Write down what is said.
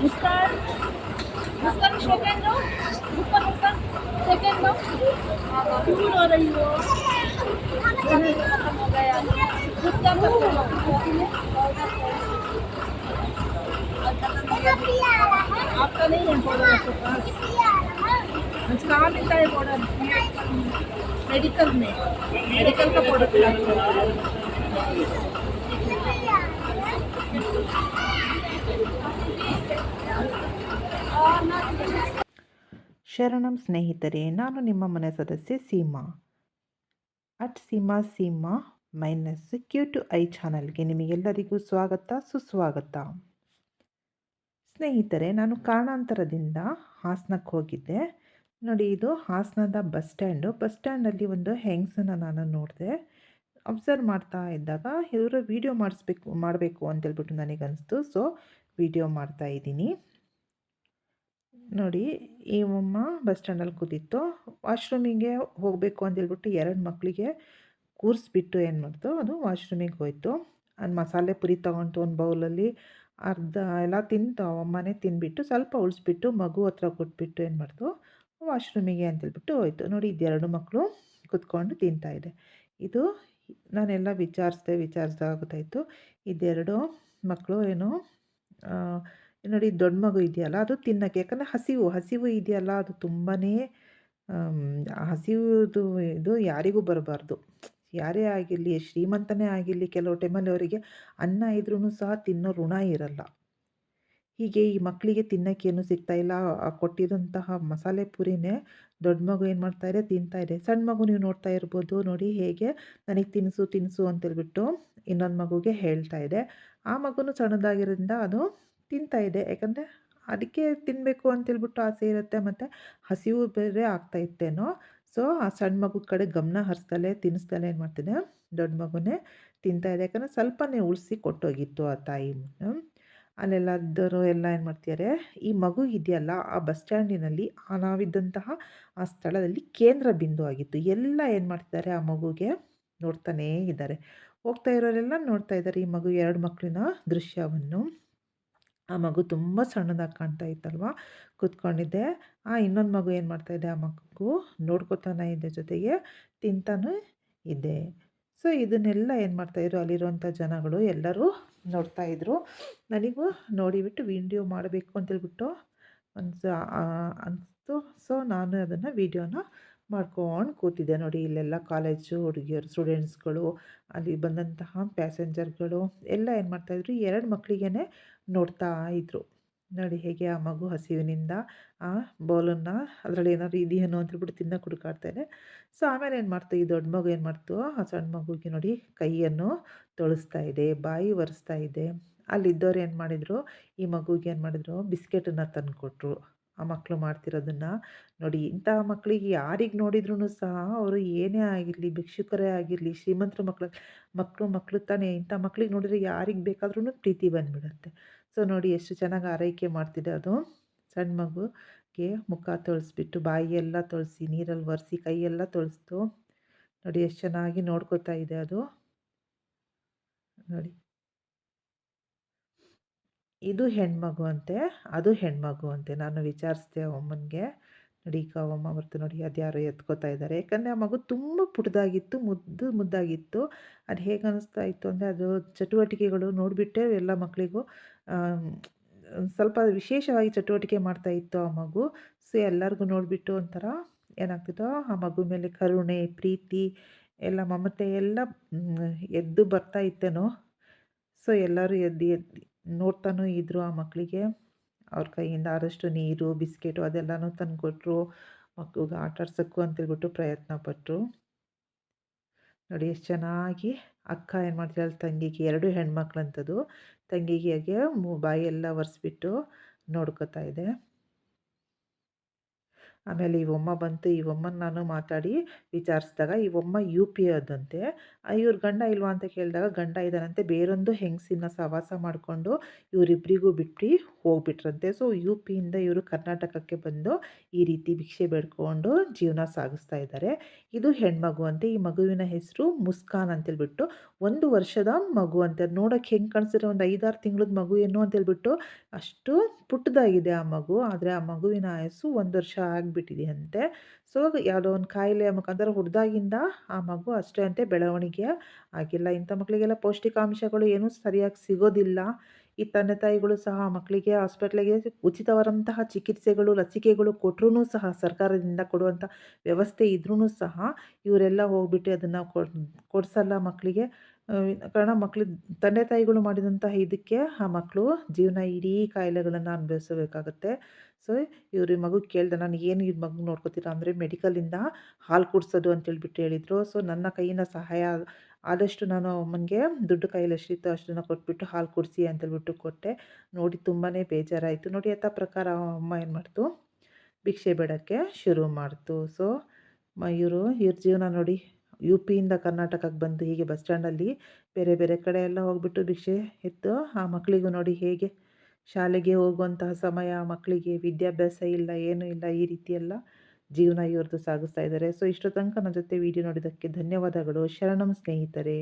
मुस्कान Muskan second दो। मुस्कान Muskan second दो। क्यों रो रही हो। हो गया। करते आपका नहीं है पाउडर आपके पास। अच्छा कहाँ मिलता है पाउडर मेडिकल में। मेडिकल का पाउडर ಶರಣಂ ಸ್ನೇಹಿತರೆ, ನಾನು ನಿಮ್ಮ ಮನೆ ಸದಸ್ಯೆ Seema. At Seema Seema minus Q two I ಚಾನಲ್ಗೆ ನಿಮಗೆಲ್ಲರಿಗೂ ಸ್ವಾಗತ, ಸುಸ್ವಾಗತ. ಸ್ನೇಹಿತರೆ, ನಾನು ಕಾರಣಾಂತರದಿಂದ ಹಾಸನಕ್ಕೆ ಹೋಗಿದ್ದೆ. ನೋಡಿ, ಇದು ಹಾಸನದ ಬಸ್ ಸ್ಟ್ಯಾಂಡು. ಬಸ್ ಸ್ಟ್ಯಾಂಡಲ್ಲಿ ಒಂದು ಹೆಂಗ್ಸನ್ನು ನಾನು ನೋಡಿದೆ. ಅಬ್ಸರ್ವ್ ಮಾಡ್ತಾ ಇದ್ದಾಗ ಇವರು ವೀಡಿಯೋ ಮಾಡಿಸ್ಬೇಕು, ಮಾಡಬೇಕು ಅಂತೇಳ್ಬಿಟ್ಟು ನನಗನ್ನಿಸ್ತು ಸೊ, ವೀಡಿಯೋ ಮಾಡ್ತಾ ಇದ್ದೀನಿ. ನೋಡಿ, ಈ ಅಮ್ಮ ಬಸ್ ಸ್ಟ್ಯಾಂಡಲ್ಲಿ ಕೂತಿತ್ತು. ವಾಶ್ರೂಮಿಗೆ ಹೋಗಬೇಕು ಅಂತೇಳ್ಬಿಟ್ಟು ಎರಡು ಮಕ್ಕಳಿಗೆ ಕೂರಿಸ್ಬಿಟ್ಟು ಏನು ಮಾಡ್ತು? ಅದು ವಾಶ್ರೂಮಿಗೆ ಹೋಯಿತು. ಅದು ಮಸಾಲೆ ಪುರಿ ತೊಗೊಂಡು ಒಂದು ಬೌಲಲ್ಲಿ. ಅರ್ಧ ಎಲ್ಲ ತಿಂತು ಅಮ್ಮನೇ ತಿಂದ್ಬಿಟ್ಟು ಸ್ವಲ್ಪ ಉಳಿಸ್ಬಿಟ್ಟು ಮಗು ಹತ್ರ ಕೊಟ್ಬಿಟ್ಟು ಏನು ಮಾಡ್ತು? ವಾಶ್ರೂಮಿಗೆ ಅಂತೇಳ್ಬಿಟ್ಟು ಹೋಯ್ತು. ನೋಡಿ ಇದೆರಡು ಮಕ್ಕಳು ಕುತ್ಕೊಂಡು ತಿಂತಾಯಿದೆ ಇದು. ನಾನೆಲ್ಲ ವಿಚಾರಿಸ್ದೆ ವಿಚಾರಿಸ್ದಾಗ ಗೊತ್ತಾಯಿತು ಇದೆರಡು ಮಕ್ಕಳು ಏನು ನೋಡಿ ದೊಡ್ಡ ಮಗು ಇದೆಯಲ್ಲ, ಅದು ತಿನ್ನೋಕ್ಕೆ, ಯಾಕಂದರೆ ಹಸಿವು ಹಸಿವು ಇದೆಯಲ್ಲ, ಅದು ತುಂಬಾ ಹಸಿವುದು ಇದು ಯಾರಿಗೂ ಬರಬಾರ್ದು. ಯಾರೇ ಆಗಿರಲಿ, ಶ್ರೀಮಂತನೇ ಆಗಿರಲಿ, ಕೆಲವು ಟೈಮಲ್ಲಿ ಅವರಿಗೆ ಅನ್ನ ಇದ್ರೂ ಸಹ ತಿನ್ನೋ ಋಣ ಇರಲ್ಲ. ಹೀಗೆ ಈ ಮಕ್ಕಳಿಗೆ ತಿನ್ನೋಕ್ಕೇನು ಸಿಗ್ತಾಯಿಲ್ಲ ಕೊಟ್ಟಿರೋಂತಹ ಮಸಾಲೆ ಪುರಿನೇ ದೊಡ್ಡ ಮಗು ಏನು ಮಾಡ್ತಾ ಇದೆ, ತಿಂತಾ ಇದೆ. ಸಣ್ಣ ಮಗು ನೀವು ನೋಡ್ತಾ ಇರ್ಬೋದು, ನೋಡಿ ಹೇಗೆ ನನಗೆ ತಿನ್ನಿಸು ತಿನ್ನಿಸು ಅಂತೇಳ್ಬಿಟ್ಟು ಇನ್ನೊಂದು ಮಗುಗೆ ಹೇಳ್ತಾ ಇದೆ. ಆ ಮಗುನು ಸಣ್ಣದಾಗಿರೋದ್ರಿಂದ ಅದು ತಿಂತಾ ಇದೆ. ಯಾಕಂದರೆ ಅದಕ್ಕೆ ತಿನ್ನಬೇಕು ಅಂತೇಳ್ಬಿಟ್ಟು ಆಸೆ ಇರುತ್ತೆ, ಮತ್ತು ಹಸಿವು ಬೇರೆ ಆಗ್ತಾ ಇತ್ತೇನೋ. ಸೊ ಆ ಸಣ್ಣ ಮಗು ಕಡೆ ಗಮನ ಹರಿಸ್ದಲೇ ತಿನ್ನಿಸ್ದಲೇ ಏನು ಮಾಡ್ತಿದ್ದೆ? ದೊಡ್ಡ ಮಗುನೇ ತಿಂತಾ ಇದೆ. ಯಾಕಂದರೆ ಸ್ವಲ್ಪನೇ ಉಳಿಸಿ ಕೊಟ್ಟೋಗಿತ್ತು ಆ ತಾಯಿ. ಅಲ್ಲೆಲ್ಲ ಎಲ್ಲ ಏನು ಮಾಡ್ತಿದ್ದಾರೆ ಈ ಮಗು ಇದೆಯಲ್ಲ, ಆ ಬಸ್ ಸ್ಟ್ಯಾಂಡಿನಲ್ಲಿ ನಾವಿದ್ದಂತಹ ಆ ಸ್ಥಳದಲ್ಲಿ ಕೇಂದ್ರ ಬಿಂದು ಆಗಿತ್ತು. ಎಲ್ಲ ಏನು ಮಾಡ್ತಿದ್ದಾರೆ ಆ ಮಗುಗೆ ನೋಡ್ತಾನೇ ಇದ್ದಾರೆ. ಹೋಗ್ತಾ ಇರೋರೆಲ್ಲ ನೋಡ್ತಾ ಇದ್ದಾರೆ ಈ ಮಗು ಎರಡು ಮಕ್ಕಳಿನ ದೃಶ್ಯವನ್ನು. ಆ ಮಗು ತುಂಬ ಸಣ್ಣದಾಗಿ ಕಾಣ್ತಾ ಇತ್ತಲ್ವ? ಕೂತ್ಕೊಂಡಿದ್ದೆ. ಆ ಇನ್ನೊಂದು ಮಗು ಏನು ಮಾಡ್ತಾಯಿದೆ ಆ ಮಗು ನೋಡ್ಕೊತಾನೆ ಇದೆ ಜೊತೆಗೆ, ತಿಂತಾನೂ ಇದೆ. ಸೊ, ಇದನ್ನೆಲ್ಲ ಏನು ಮಾಡ್ತಾಯಿದ್ರು ಅಲ್ಲಿರುವಂಥ ಜನಗಳು ಎಲ್ಲರೂ ನೋಡ್ತಾಯಿದ್ರು ನನಗೂ ನೋಡಿಬಿಟ್ಟು ವಿಡಿಯೋ ಮಾಡಬೇಕು ಅಂತೇಳ್ಬಿಟ್ಟು ಅನ್ಸ ಅನಿಸ್ತು. ಸೊ, ನಾನು ಅದನ್ನು ವೀಡಿಯೋನ ಮಾಡ್ಕೊಂಡು ಕೂತಿದ್ದೆ ನೋಡಿ. ಇಲ್ಲೆಲ್ಲ ಕಾಲೇಜು ಹುಡುಗಿಯರು ಸ್ಟೂಡೆಂಟ್ಸ್ಗಳು ಅಲ್ಲಿ ಬಂದಂತಹ ಪ್ಯಾಸೆಂಜರ್ಗಳು ಎಲ್ಲ ಏನು ಮಾಡ್ತಾಯಿದ್ರು ಎರಡು ಮಕ್ಕಳಿಗೇ ನೋಡ್ತಾ ಇದ್ದರು ನೋಡಿ ಹೇಗೆ ಆ ಮಗು ಹಸಿವಿನಿಂದ ಆ ಬೌಲನ್ನು ಅದರಲ್ಲಿ ಏನಾದ್ರು ಇದೆಯೇನೋ ಅಂತೇಳ್ಬಿಟ್ಟು ತಿನ್ನೋಕೆ ಹುಡುಕಾಡ್ತಾ ಇದೆ. ಸೊ ಆಮೇಲೆ ಏನು ಮಾಡ್ತು, ಈ ದೊಡ್ಡ ಮಗು ಏನು ಮಾಡ್ತು, ಆ ಸಣ್ಣ ಮಗುಗೆ ನೋಡಿ ಕೈಯನ್ನು ತೊಳಸ್ತಾ ಇದೆ, ಬಾಯಿ ಒರೆಸ್ತಾ ಇದೆ. ಅಲ್ಲಿದ್ದವ್ರು ಏನು ಮಾಡಿದರು, ಈ ಮಗುಗೆ ಏನು ಮಾಡಿದರು, ಬಿಸ್ಕೆಟನ್ನು ತಂದು ಕೊಟ್ಟರು ಆ ಮಕ್ಕಳು ಮಾಡ್ತಿರೋದನ್ನು ನೋಡಿ ಇಂತಹ ಮಕ್ಕಳಿಗೆ ಯಾರಿಗೆ ನೋಡಿದ್ರೂ ಸಹ ಅವರು ಏನೇ ಆಗಿರಲಿ, ಭಿಕ್ಷುಕರೇ ಆಗಿರಲಿ, ಶ್ರೀಮಂತರ ಮಕ್ಕಳು ಮಕ್ಕಳು ಮಕ್ಕಳು ತಾನೇ, ಇಂಥ ಮಕ್ಕಳಿಗೆ ನೋಡಿದರೆ ಯಾರಿಗೆ ಬೇಕಾದ್ರೂ ಪ್ರೀತಿ ಬಂದುಬಿಡುತ್ತೆ. ಸೊ, ನೋಡಿ ಎಷ್ಟು ಚೆನ್ನಾಗಿ ಆರೈಕೆ ಮಾಡ್ತಿದೆ ಅದು. ಸಣ್ಣ ಮಗುಗೆ ಮುಖ ತೊಳೆಸ್ಬಿಟ್ಟು, ಬಾಯಿಯೆಲ್ಲ ತೊಳಸಿ, ನೀರಲ್ಲಿ ಒರೆಸಿ, ಕೈಯೆಲ್ಲ ತೊಳೆಸ್ತು. ನೋಡಿ, ಎಷ್ಟು ಚೆನ್ನಾಗಿ ನೋಡ್ಕೋತಾ ಇದೆ ಅದು. ನೋಡಿ. ಇದು ಹೆಣ್ಮಗು ಅಂತೆ, ಅದು ಹೆಣ್ಮಗು ಅಂತೆ. ನಾನು ವಿಚಾರಿಸ್ದೆ ಅಮ್ಮನಿಗೆ ನೋಡಿ ಈಗ ಅಮ್ಮ ಬರ್ತು ನೋಡಿ ಅದು ಯಾರೋ ಎತ್ಕೋತಾ ಇದ್ದಾರೆ. ಯಾಕಂದರೆ ಆ ಮಗು ತುಂಬ ಪುಟ್ಟದಾಗಿತ್ತು ಮುದ್ದು ಮುದ್ದಾಗಿತ್ತು. ಅದು ಹೇಗೆ ಅನ್ನಿಸ್ತಾ ಇತ್ತು ಅಂದರೆ, ಅದು ಚಟುವಟಿಕೆಗಳು ನೋಡಿಬಿಟ್ಟೆ ಎಲ್ಲ ಮಕ್ಕಳಿಗೂ. ಸ್ವಲ್ಪ ವಿಶೇಷವಾಗಿ ಚಟುವಟಿಕೆ ಮಾಡ್ತಾ ಇತ್ತು ಆ ಮಗು. ಸೊ, ಎಲ್ಲರಿಗೂ ನೋಡಿಬಿಟ್ಟು ಒಂಥರ ಏನಾಗ್ತಿತ್ತು, ಆ ಮಗು ಮೇಲೆ ಕರುಣೆ, ಪ್ರೀತಿ, ಎಲ್ಲ ಮಮತೆ ಎಲ್ಲ ಎದ್ದು ಬರ್ತಾ ಇತ್ತೇನೋ. ಸೊ, ಎಲ್ಲರೂ ಎದ್ದು ಎದ್ದು ನೋಡ್ತಾನೂ ಇದ್ದರು ಆ ಮಕ್ಕಳಿಗೆ ಅವ್ರ ಕೈಯಿಂದ ಆದಷ್ಟು ನೀರು, ಬಿಸ್ಕೆಟು ಅದೆಲ್ಲನೂ ತಂದು ಕೊಟ್ಟರು ಮಕ್ಕಳಿಗೆ ಆಟ ಆಡ್ಸೋಕ್ಕೂ ಅಂತೇಳ್ಬಿಟ್ಟು ಪ್ರಯತ್ನ ಪಟ್ಟರು ನೋಡಿ ಎಷ್ಟು ಚೆನ್ನಾಗಿ ಅಕ್ಕ ಏನು ಮಾಡ್ತಾಳೆ ತಂಗಿಗೆ, ಎರಡು ಹೆಣ್ಮಕ್ಳಂಥದ್ದು ತಂಗಿಗೆ ಹಾಗೆ ಬಾಯಿ ಎಲ್ಲ ಒರೆಸ್ಬಿಟ್ಟು ನೋಡ್ಕೋತಾ ಇದೆ. ಆಮೇಲೆ ಇವಮ್ಮ ಬಂತು ಇವಮ್ಮನ ನಾನು ಮಾತಾಡಿ ವಿಚಾರಿಸಿದಾಗ ಇವಮ್ಮ ಯು ಪಿ ಅದಂತೆ ಇವ್ರ ಗಂಡ ಇಲ್ವಾ? ಅಂತ ಕೇಳಿದಾಗ, ಗಂಡ ಇದ್ದಾನಂತೆ, ಬೇರೊಂದು ಹೆಂಗಸಿನ ಸವಾಸ ಮಾಡಿಕೊಂಡು ಇವರಿಬ್ಬರಿಗೂ ಬಿಟ್ಟು ಹೋಗ್ಬಿಟ್ರಂತೆ. ಸೊ, ಯು ಪಿಯಿಂದ ಇವರು ಕರ್ನಾಟಕಕ್ಕೆ ಬಂದು ಈ ರೀತಿ ಭಿಕ್ಷೆ ಬೇಡ್ಕೊಂಡು ಜೀವನ ಸಾಗಿಸ್ತಾ ಇದ್ದಾರೆ. ಇದು ಹೆಣ್ಮಗು ಅಂತೆ, ಈ ಮಗುವಿನ ಹೆಸರು ಮುಸ್ಕಾನ್ ಅಂತೇಳ್ಬಿಟ್ಟು ಒಂದು ವರ್ಷದ ಮಗು ಅಂತ. ನೋಡೋಕ್ಕೆ ಹೆಂಗೆ ಕಾಣಿಸಿರೋ ಒಂದು ಐದಾರು ತಿಂಗಳದ ಮಗು ಏನು ಅಂತೇಳ್ಬಿಟ್ಟು ಅಷ್ಟು ಪುಟ್ಟದಾಗಿದೆ ಆ ಮಗು. ಆದರೆ ಆ ಮಗುವಿನ ಆಯಸ್ಸು ಒಂದು ವರ್ಷ ಆಗಿಬಿಟ್ಟಿದೆಯಂತೆ ಸೊ ಯಾವುದೋ ಒಂದು ಕಾಯಿಲೆ ಮುಖಾಂತರ ಹುಡ್ದಾಗಿಂದ ಆ ಮಗು ಅಷ್ಟೇ ಅಂತೆ ಬೆಳವಣಿಗೆ ಆಗಿಲ್ಲ. ಇಂಥ ಮಕ್ಕಳಿಗೆಲ್ಲ ಪೌಷ್ಟಿಕಾಂಶಗಳು ಏನೂ ಸರಿಯಾಗಿ ಸಿಗೋದಿಲ್ಲ. ಈ ತಂದೆ ತಾಯಿಗಳು ಸಹ ಮಕ್ಕಳಿಗೆ ಹಾಸ್ಪಿಟ್ಲಿಗೆ ಉಚಿತವಾದಂತಹ ಚಿಕಿತ್ಸೆಗಳು, ಲಸಿಕೆಗಳು ಕೊಟ್ಟರೂ ಸಹ, ಸರ್ಕಾರದಿಂದ ಕೊಡುವಂಥ ವ್ಯವಸ್ಥೆ ಇದ್ರೂ ಸಹ ಇವರೆಲ್ಲ ಹೋಗ್ಬಿಟ್ಟು ಅದನ್ನು ಕೊಡಿಸಲ್ಲ ಮಕ್ಕಳಿಗೆ. ಕಾರಣ ಮಕ್ಕಳು ತಂದೆ ತಾಯಿಗಳು ಮಾಡಿದಂತಹ ಇದಕ್ಕೆ ಆ ಮಕ್ಕಳು ಜೀವನ ಇಡೀ ಕಾಯಿಲೆಗಳನ್ನು ಅನುಭವಿಸಬೇಕಾಗತ್ತೆ. ಸೊ ಇವ್ರ ಮಗು ಕೇಳಿದೆ ನಾನು ಏನು ಈ ಮಗು ನೋಡ್ಕೋತೀರಾ? ಅಂದರೆ ಮೆಡಿಕಲಿಂದ ಹಾಲು ಕುಡಿಸೋದು ಅಂತೇಳ್ಬಿಟ್ಟು ಹೇಳಿದರು. ಸೊ, ನನ್ನ ಕೈಯಿಂದ ಸಹಾಯ ಆದಷ್ಟು ನಾನು ಅಮ್ಮನಿಗೆ ದುಡ್ಡು ಕೈಯಲ್ಲಿ ಎಷ್ಟಿತ್ತು ಅಷ್ಟನ್ನು ಕೊಟ್ಬಿಟ್ಟು ಹಾಲು ಕುಡಿಸಿ ಅಂತೇಳ್ಬಿಟ್ಟು ಕೊಟ್ಟೆ. ನೋಡಿ ತುಂಬಾ ಬೇಜಾರಾಯಿತು. ನೋಡಿ ಯಥಾ ಪ್ರಕಾರ ಅಮ್ಮ ಏನು ಮಾಡ್ತು? ಭಿಕ್ಷೆ ಬೇಡಕ್ಕೆ ಶುರು ಮಾಡ್ತು. ಸೊ ಇವರು, ಇವ್ರ ಜೀವನ ನೋಡಿ ಯು ಪಿಯಿಂದ ಕರ್ನಾಟಕಕ್ಕೆ ಬಂದು ಹೀಗೆ ಬಸ್ ಸ್ಟ್ಯಾಂಡಲ್ಲಿ ಬೇರೆ ಬೇರೆ ಕಡೆ ಎಲ್ಲ ಹೋಗ್ಬಿಟ್ಟು ಭಿಕ್ಷೆ ಇತ್ತು ಆ ಮಕ್ಕಳಿಗೂ ನೋಡಿ ಹೇಗೆ ಶಾಲೆಗೆ ಹೋಗುವಂತಹ ಸಮಯ, ಮಕ್ಕಳಿಗೆ ವಿದ್ಯಾಭ್ಯಾಸ ಇಲ್ಲ, ಏನೂ ಇಲ್ಲ, ಈ ರೀತಿಯೆಲ್ಲ ಜೀವನ ಇವ್ರದ್ದು ಸಾಗಿಸ್ತಾ ಇದ್ದಾರೆ. ಸೊ ಇಷ್ಟು ತನಕ ನನ್ನ ಜೊತೆ ವಿಡಿಯೋ ನೋಡಿದ್ದಕ್ಕೆ ಧನ್ಯವಾದಗಳು. ಶರಣಂ ಸ್ನೇಹಿತರೆ.